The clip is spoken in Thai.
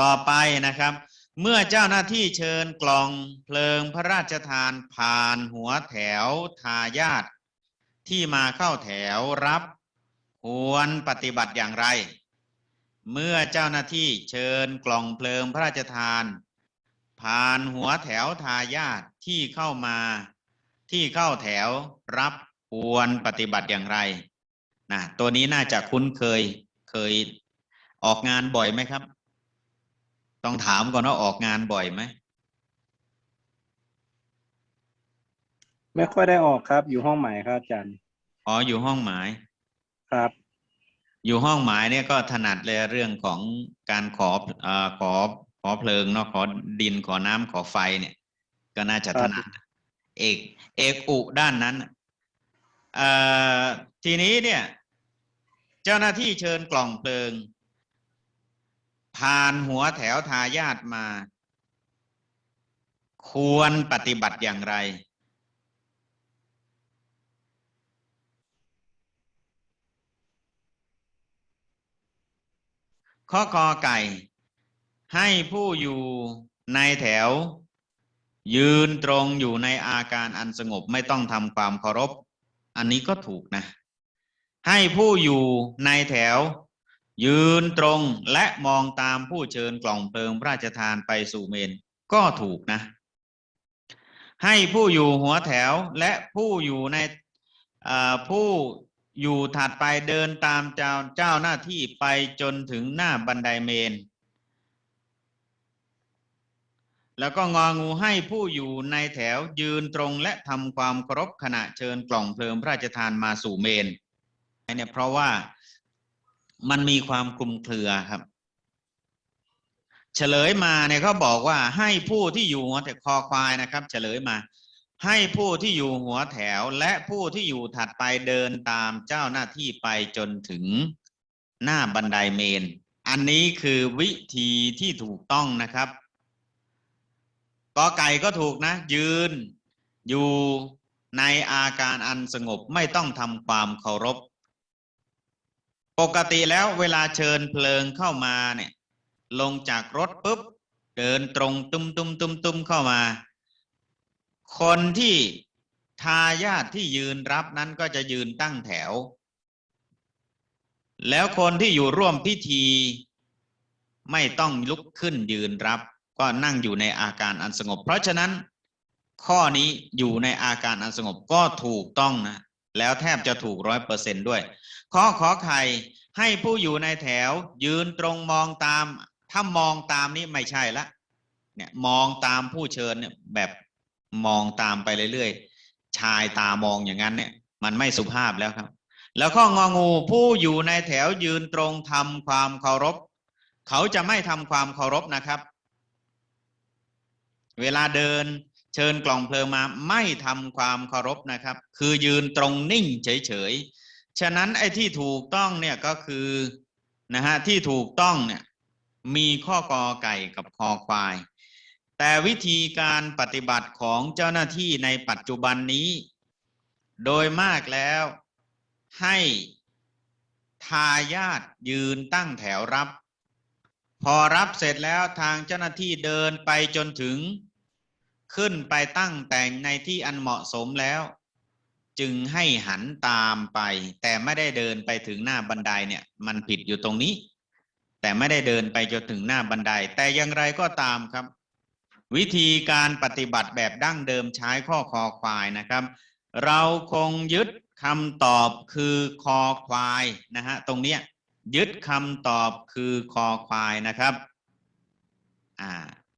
ต่อไปนะครับ เมื่อเจ้าหน้าที่เชิญกล่องเพลิงพระราชทานผ่านหัวแถวทายาทที่มาเข้าแถวรับควรปฏิบัติอย่างไร เมื่อเจ้าหน้าที่เชิญกล่องเพลิงพระราชทาน ผ่านหัวแถวทายาทที่เข้ามาที่เข้าแถวรับควรปฏิบัติอย่างไรนะตัวนี้น่าจะคุ้นเคยเคยออกงานบ่อยไหมครับ ต้องถามก่อนว่าออกงานบ่อยไหม ไม่ค่อยได้ออกครับ อยู่ห้องใหม่ครับอาจารย์อ๋ออยู่ห้องหมาย ครับ อยู่ห้องหมายเนี่ยก็ถนัดเลยเรื่องของการขอเอ่อขอขอเพลิงเนาะขอดินขอน้ำขอไฟเนี่ย ก็น่าจะคถรับนัด เอก เอกอุด้านนั้นน่ะเอ่อทีนี้เนี่ย เจ้าหน้าที่เชิญกล่องเพลิง ผ่านหัวแถวทายาทมา ควรปฏิบัติอย่างไร ข้อกอไก่ ให้ผู้อยู่ในแถว ยืนตรงอยู่ในอาการอันสงบไม่ต้องทำความเคารพ อันนี้ก็ถูกนะ ให้ผู้อยู่ในแถว ยืนตรงและมองตามผู้เชิญกล่องเพลิงพระราชทานไปสู่เมนก็ถูกนะ ให้ผู้อยู่หัวแถวและผู้อยู่ในผู้อยู่ถัดไปเดินตามเจ้าเจ้าหน้าที่ไปจนถึงหน้าบันไดเมน แล้วก็งองูให้ผู้อยู่ในแถวยืนตรงและทำความเคารพขณะเชิญกล่องเพลิงพระราชทานมาสู่เมนเนี่ยเพราะว่า มันมีความคลุมเครือครับ เฉลยมาเนี่ยเขาบอกว่าให้ผู้ที่อยู่หัวแถวคอควายนะครับ เฉลยมา ให้ผู้ที่อยู่หัวแถว และผู้ที่อยู่ถัดไปเดินตามเจ้าหน้าที่ไปจนถึงหน้าบันไดเมน อันนี้คือวิธีที่ถูกต้องนะครับกอไก่ก็ถูกนะ ยืนอยู่ในอาการอันสงบไม่ต้องทำความเคารพ ปกติแล้วเวลาเชิญเพลิงเข้ามาเนี่ย ลงจากรถปุ๊บ เดินตรงตุ้มตุ้มตุ้มตุ้มเข้ามา คนที่ทายาทที่ยืนรับนั้นก็จะยืนตั้งแถว แล้วคนที่อยู่ร่วมพิธี ไม่ต้องลุกขึ้นยืนรับ ก็นั่งอยู่ในอาการอันสงบ เพราะฉะนั้นข้อนี้อยู่ในอาการอันสงบก็ถูกต้องนะ แล้วแทบจะถูกร้อยเปอร์เซนด้วย ข้อขอไข่ให้ผู้อยู่ในแถว ยืนตรงมองตาม ถ้ามองตามนี้ไม่ใช่ละเนี่ยมองตามผู้เชิญเนี่ยแบบมองตามไปเรื่อยๆ ชายตามองอย่างนั้นเนี่ย มันไม่สุภาพแล้วครับ แล้วข้ององูผู้อยู่ในแถวยืนตรงทำความเคารพ เขาจะไม่ทำความเคารพนะครับ เวลาเดิน เชิญกล่องเพลิงมาไม่ทำความเคารพนะครับ คือยืนตรงนิ่งเฉยๆ ฉะนั้นไอ้ที่ถูกต้องเนี่ยก็คือนะฮะที่ถูกต้องเนี่ยมีข้อกอไก่กับคอควาย แต่วิธีการปฏิบัติของเจ้าหน้าที่ในปัจจุบันนี้ โดยมากแล้วให้ทายาทยืนตั้งแถวรับ พอรับเสร็จแล้วทางเจ้าหน้าที่เดินไปจนถึง ขึ้นไปตั้งแต่งในที่อันเหมาะสมแล้ว จึงให้หันตามไป แต่ไม่ได้เดินไปถึงหน้าบันไดเนี่ยมันผิดอยู่ตรงนี้ แต่ไม่ได้เดินไปจนถึงหน้าบันได แต่อย่างไรก็ตามครับ วิธีการปฏิบัติแบบดั้งเดิมใช้ข้อคอควายนะครับ เราคงยึดคำตอบคือคอควายนะฮะตรงเนี้ยยึดคำตอบคือคอควายนะครับ อ่า